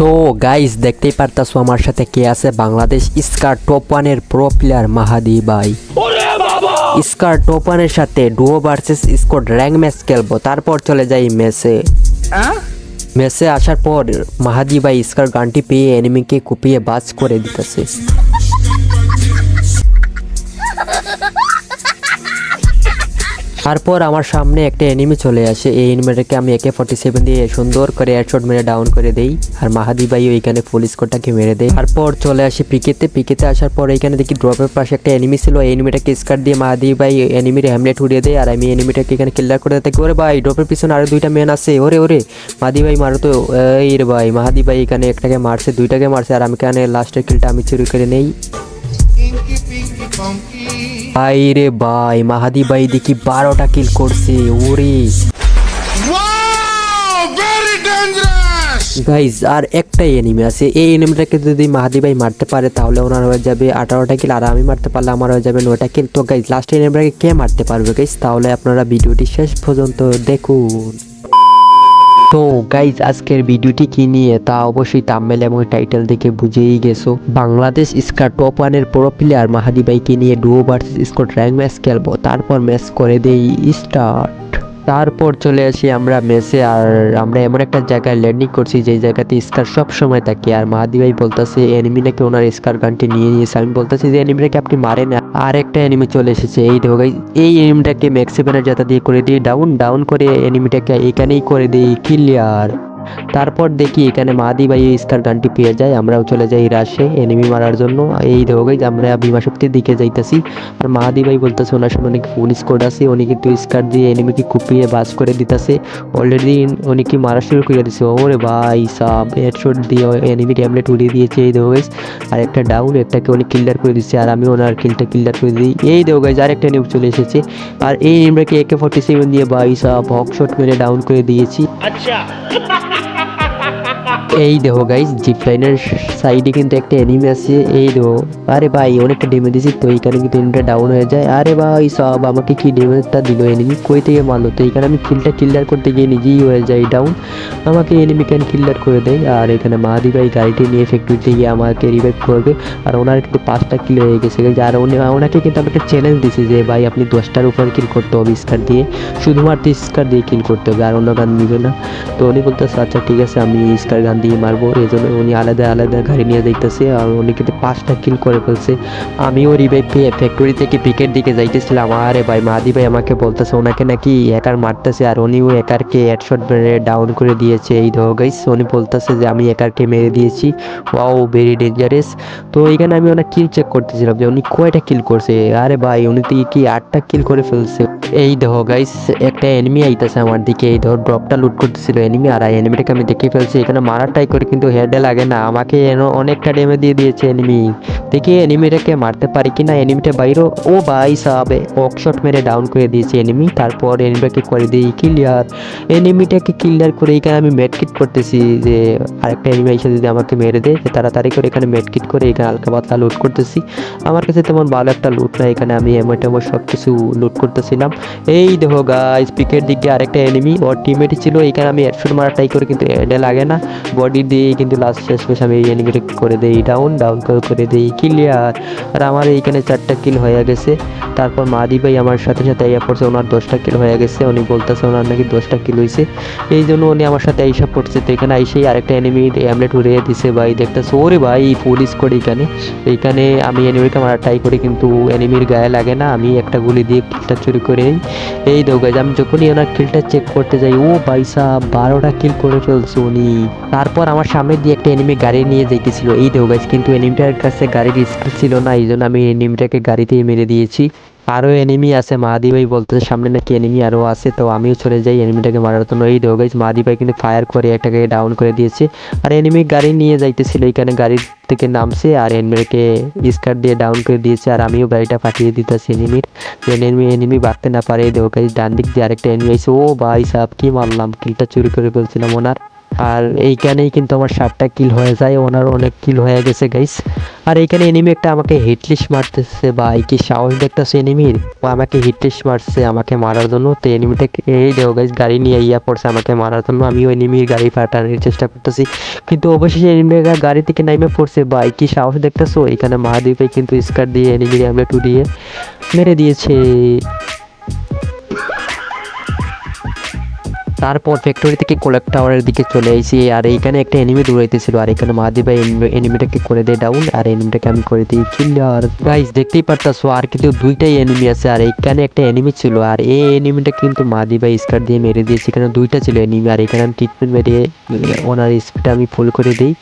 তো গাইস দেখতেই পারতাছো আমার সাথে কে আছে? বাংলাদেশ স্কার টপ ওয়ানের প্রো প্লেয়ার মাহাদি ভাই। স্কার টপ ওয়ানের সাথে duo versus squad rank match খেলব তারপর চলে যাই মেসে। মেসে আসার পর মাহাদি ভাই স্কার গানটি পেয়ে এনিমিকে কুপিয়ে বাজ করে দিতেছে। তারপর আমার সামনে একটা এনিমি চলে আসে। এই এনিমিটাকে আমি একে ফর্টি সেভেন দিয়ে সুন্দর করে হেডশট মেরে ডাউন করে দেই। আর মাহাদি ভাই ওইখানে ফুল স্কোরটাকে মেরে দেয়। তারপর চলে আসি পিকেতে। পিকেতে আসার পর এইখানে দেখি ড্রপের পাশে একটা এনিমি ছিল। এই এনিমিটাকে স্কার দিয়ে মাহাদি ভাই এনিমির হ্যামলেট উড়িয়ে দেয়। আর আমি এনিমিটাকে এখানে কিল্লার করে থাকি ওরে ভাই ড্রপের পিছনে আরও দুইটা মেন আছে। ওরে ওরে, মাহাদি ভাই, মারো তো। এই রে ভাই, মাহাদি ভাই এখানে একটাকে মারছে, দুইটাকে মারছে। আর আমি এখানে লাস্টের কিলটা আমি চুরি করে নেই. ভাই রে ভাই মাহাদি ভাই দেখি বারোটা কিল করছে ওরে! গাইজ আর একটাই এনিমি আছে। এই এনিমিটাকে যদি মাহাদি ভাই মারতে পারে তাহলে ওনার হয়ে যাবে আঠারোটা কিল আর আমি মারতে পারলে আমার হয়ে যাবে নয়টা কিল তো গাইজ লাস্ট এনিমিটাকে কে মারতে পারবে গাইজ তাহলে আপনারা ভিডিওটি শেষ পর্যন্ত দেখুন। তো গাইজ আজকের ভিডিওটি কি নিয়ে? তা অবশ্যই তাম্মেল এবং টাইটেল দেখে বুঝেই গেছো। বাংলাদেশ স্কার টপ ওয়ানের প্রো প্লেয়ার মাহাদি ভাইকে নিয়ে duo versus squad rank match খেলব। তারপর ম্যাচ করে দেই স্টার্ট তারপর চলে আসি আমরা মেসে, আর আমরা এমন একটা জায়গায় ল্যান্ডিং করছি যে জায়গাতে স্কার সব সময় থাকে। আর মাহাদি ভাই বলতেছে এনিমি নাকি ওনার স্কার গানটি নিয়ে নিয়েছে আমি বলতেছি যে এনিমিটাকে আপনি মারেন আর একটা এনিমি চলে এসেছে, এই দেখো এই এনিমিটাকে ম্যাক্সিভেনের জাতা দিয়ে করে দিই ডাউন ডাউন করে এনিমিটাকে এখানেই করে দিই ক্লিয়ার তারপর দেখি এখানে মাহাদি ভাই এই স্কার গানটি পেয়ে যায় আমরাও চলে যাই রাশে এনিমি মারার জন্য। এই দেখো guys, আমরা বিমা শক্তির দিকে যাইতাছি। আর মাহাদি ভাই বলতেছে ওনার সামনে অনেক ফুল স্কোড আছে উনি কিন্তু স্কার দিয়ে এনিমিকে কুপিয়ে বাস করে দিতেছে। অলরেডি উনি কি মারা শুরু করে দিছে ওরে ভাই সাব হেডশট দিয়ে এনিমি ট্যাবলেট উড়িয়ে দিয়েছে এই দেখো guys, আর একটা ডাউন একটাকে উনি কিল্লার করে দিচ্ছে আর আমি ওনার কিলটা কিল্লার করে দিই। এই দেখো গাইজ আর একটা নিউজ চলে এসেছে। আর এই এনিমিটাকে একে ফর্টি সেভেন দিয়ে ভাই সাব হক শট মেরে ডাউন করে দিয়েছি। Ha ha ha ha! এই দেখো গাইজ জিপ লাইনের সাইডে কিন্তু একটা এনিমি আছে, এই দেখো। আরে ভাই, অনেকটা ডেমে দিয়েছি, তো এইখানে কিন্তু এনিমিটা ডাউন হয়ে যায়। আরে ভাই, সব আমাকে কি ডেমেজটা দিল এনিমি কই থেকে মারলো? তো এইখানে আমি কিলটা কিল্লার করতে গিয়ে নিজেই হয়ে যাই ডাউন আমাকে এনিমি ক্যান কিল্লার করে দেয়। আর এখানে মাহাদি ভাই গাড়িটি নিয়ে ফ্যাক্টরিতে গিয়ে আমাকে রিভাইভ করবে। আর ওনার কিন্তু পাঁচটা কিল হয়ে গেছে আর উনি, ওনাকে কিন্তু আমি একটা চ্যালেঞ্জ দিছি যে, ভাই, আপনি দশটার উপর কিল করতে হবে স্কার দিয়ে। শুধুমাত্র স্কার দিয়ে কিল করতে হবে, আর অন্য গান নিবে না। তো উনি বলতেছে আচ্ছা ঠিক আছে, আমি স্কার গান দিয়ে মারবো, এই জন্য উনি আলাদা আলাদা গাড়ি নিয়ে যাইতেছে আর উনি কিন্তু পাঁচটা কিল করে ফেলছে। আমিও রিভাইভ পেয়ে ফ্যাক্টরি থেকে পিকের দিকে যাইতেছিলাম, আরে ভাই, মাহাদি ভাই আমাকে বলতেছে ওনাকে নাকি একার মারতেছে আর উনিও একারকে হেডশট মেরে ডাউন করে দিয়েছে। এই ধর গাইস উনি বলতেছে যে আমি একারকে মেরে দিয়েছি। ওয়াও ভেরি ডেঞ্জারাস তো এখানে আমি ওনার কিল চেক করতেছিলাম যে উনি কয়টা কিল করছে। আরে ভাই, উনি তো কি আটটা কিল করে ফেলছে। এই দেখো গাইস একটা এনিমি আইতাছে আমার দিকে। এই ধর ড্রপটা লুট করতেছিল এনিমি আর এনিমিটাকে আমি দেখে ফেলছি, এখানে মারার ট্রাই করে কিন্তু হেডে লাগে না। আমাকে অনেকটা ডেমে দিয়ে দিয়েছে এনিমি দেখি এনিমিটাকে মারতে পারি কিনা? এনিমিটা বাইরো। ও ভাই সাবে অকশট মেরে ডাউন করে দিয়েছে এনিমি তারপর এনিমিটাকে করে দিই ক্লিয়ার এনিমিটাকে ক্লিয়ার করে এখানে আমি মেডকিট করতেছি যে, আরেকটা এনিমি এসে যদি আমাকে মেরে দেয় তাড়াতাড়ি করে এখানে মেডকিট করে এখানে হালকা পাতলা লুট করতেছি। আমার কাছে তেমন ভালো একটা লুট না এখানে আমি এমন টেমন সব কিছু লুট করতেছিলাম। এই দেখো গাইস পিকের দিকে আরেকটা এনিমি ওর টিমমেটই ছিল, এখানে আমি হেডশট মারা ট্রাই করে, কিন্তু হেডে লাগে না। বডি দিয়ে কিন্তু লাস্ট শেষ শেষ আমি এই এনিমিটা করে দেই ডাউন ডাউন করে দেই ক্লিয়ার আর আমার এইখানে চারটা কিল হয়ে গেছে। তারপর মাদি ভাই আমার সাথে সাথে আইয়া পড়ছে, ওনার দশটা কিল হয়ে গেছে, উনি বলতেছে ওনার নাকি দশটা কিল হয়েছে এই জন্য উনি আমার সাথে আইসা পড়ছে, তো এখানে আইসেই আরেকটা এনিমি অ্যামলেট উড়িয়ে দিছে ভাই, দেখতেছে? ওরে ভাই পুলিশ করে এখানে। এইখানে আমি এনিমিকে মারা ট্রাই করি, কিন্তু এনিমির গায়ে লাগে না, আমি একটা গুলি দিয়ে কিলটা চুরি করে নিই। এই দেখো গাইজ আমি যখনই ওনার কিলটা চেক করতে যাই, ও ভাই সাহ বারোটা কিল করে ফেলছে উনি। তারপর আমার সামনে দিয়ে একটা এনিমি গাড়ি নিয়ে যেতেছিল এই দেখো গাইজ কিন্তু এনিমিটার কাছে গাড়ির স্কিল ছিল না এই জন্য আমি এনিমিটাকে গাড়িতেই মেরে দিয়েছি। আরও এনিমি আছে। মাহাদি ভাই বলতেছে, সামনে নাকি এনিমি আরও আছে। তো আমিও চলে যাই এনিমিটাকে মারার জন্য। এই দেখো গাইজ মাহাদি ভাই কিন্তু ফায়ার করে একটাকে ডাউন করে দিয়েছে। আর এনিমি গাড়ি নিয়ে যাইতেছিল, এখানে গাড়ির থেকে নামছে আর এনিমিকে স্কার দিয়ে ডাউন করে দিয়েছে। আর আমিও গাড়িটা পাঠিয়ে দিতেছি এনিমির এনিমি এনিমি বাড়তে না পারে। এই দেখো গাইজ ডান দিক দিয়ে আরেকটা এনিমি আইছে। ও ভাই সাহেব, কি মারলাম? কিলটা চুরি করে ফেলছিলাম ওনার। আর এইখানেই কিন্তু আমার সাতটা কিল হয়ে যায় ওনার অনেক কিল হয়ে গেছে গাইস আর এইখানে এনিমি একটা আমাকে হিটলিস্ট মারতেছে বা এই কি সাহস দেখতেছে এনিমির ও আমাকে হিটলিস্ট মারছে, আমাকে মারার জন্য। তো এনিমিটাকে এই দেখো গাইস গাড়ি নিয়ে ইয়া পড়ছে আমাকে মারার জন্য। আমিও এনিমির গাড়ি ফাটানোর চেষ্টা করতেছি। কিন্তু অবশেষে এনিমিরা গাড়ি থেকে নাইমে পড়ছে বা এই কি সাহস দেখতেছো? এখানে মহাদ্বীপে কিন্তু স্কার দিয়ে এনিমির আমরা উড়িয়ে মেরে দিয়েছে। তারপর ফ্যাক্টরি থেকে কোলাক টাওয়ারের দিকে চলে এসেছি আর এইখানে একটা এনিমি দৌড়াইতেছিল, আর এখানে মাহাদি ভাই এনিমিটাকে করে দেয় ডাউন আর এনিমিটাকে আমি করে দিই কিলার গাইস দেখতেই পারতাছো, আর কিন্তু দুইটাই এনিমি আছে, আর এইখানে একটা এনিমি ছিল, আর এই এনিমিটা কিন্তু মাহাদি ভাই স্কার দিয়ে মেরে দিয়েছে। এখানে দুইটা ছিল এনিমি আর এখানে আমি ট্রিটমেন্ট মেরিয়ে ওনার স্পিডটা আমি ফুল করে দিই।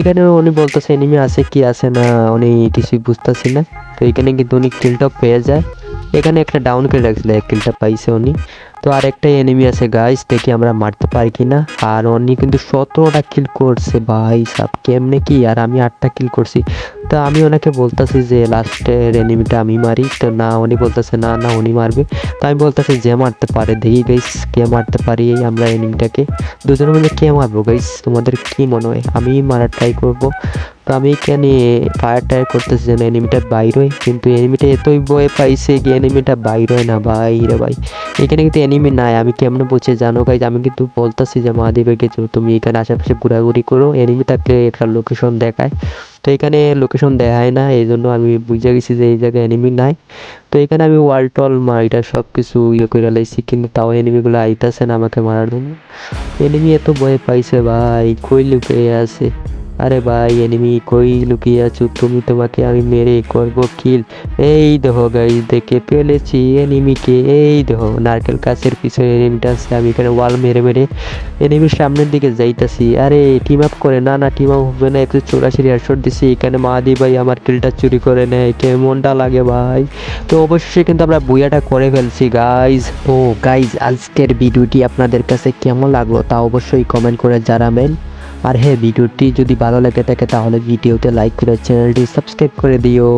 এখানে উনি বলতেছে এনিমি আছে কি আছে না? উনি কিছুই বুঝতেছি না। তো এখানে কিন্তু উনি কিলটা পেয়ে যায়। এখানে একটা ডাউন কিল রাখছিল এক কিলটা পাইছে উনি। তো আর একটা এনিমি আছে গাইস দেখি আমরা মারতে পারি কি না আর উনি কিন্তু সতেরোটা কিল করছে, ভাই সাব, কেমনে কি? আর আমি আটটা কিল করছি। তো আমি ওনাকে বলতেছি যে লাস্টের এনিমিটা আমি মারি। তো না, উনি বলতেছে না না, উনি মারবে। তো আমি বলতেছি যে মারতে পারে। দেখি গাইস কে মারতে পারি আমরা এনিমিটাকে দুজনের মধ্যে কে মারবো গাইস তোমাদের কি মনে হয়? আমি মারার ট্রাই করব। তো আমি এখানে ফায়ার ট্রাই করতেছি যেন এনিমিটা বাইর কিন্তু এনিমিটা এতই বয়ে পাইছে কি এনিমিটা বাইর না ভাই রে ভাই। এখানে কিন্তু এনিমি নাই। আমি কেমন বলছি জানো গাইজ আমি কিন্তু বলতেছি যে মহাদেবের তুমি এখানে আশেপাশে ঘোরাঘুরি করো। এনিমি থাকলে একটা লোকেশন দেখায়। তো এখানে লোকেশন দেখায় না এই জন্য আমি বুঝে গেছি যে এই জায়গায় এনিমি নাই। তো এখানে আমি ওয়াল টল মারিটা সব কিছু ইয়ে করে লাইছি, কিন্তু তাও এনিমিগুলো আইতাছে না আমাকে মারার জন্য। এনিমি এত ভয় পাইছে ভাই, কই লুকিয়ে আছে? আরে ভাই এনিমি কই লুকিয়ে আছো? তুমি তোমাকে আমি মেরে করব কিল এই দেখো গাই দেখে ফেলেছি এনিমিকে এই দেখো, নারকেল গাছের পিছনে এনিমিটা আছে, আমি এখানে ওয়াল মেরে মেরে এনিমির সামনের দিকে যাইতাছি। আরে টিম আপ করে। না না টিম আপ হবে না একশো চৌরাশি হেডশট দিছি। এখানে মাদি ভাই আমার কিলটা চুরি করে নেয়। কেমনটা লাগে ভাই? তো অবশ্যই কিন্তু আমরা বুয়াটা করে ফেলছি গাইজ ও গাইজ আজকের ভিডিওটি আপনাদের কাছে কেমন লাগল তা অবশ্যই কমেন্ট করে জানাবেন। আর হ্যাঁ ভিডিওটি যদি ভালো লেগে থাকে তাহলে ভিডিওতে লাইক করে চ্যানেলটি সাবস্ক্রাইব করে দিও।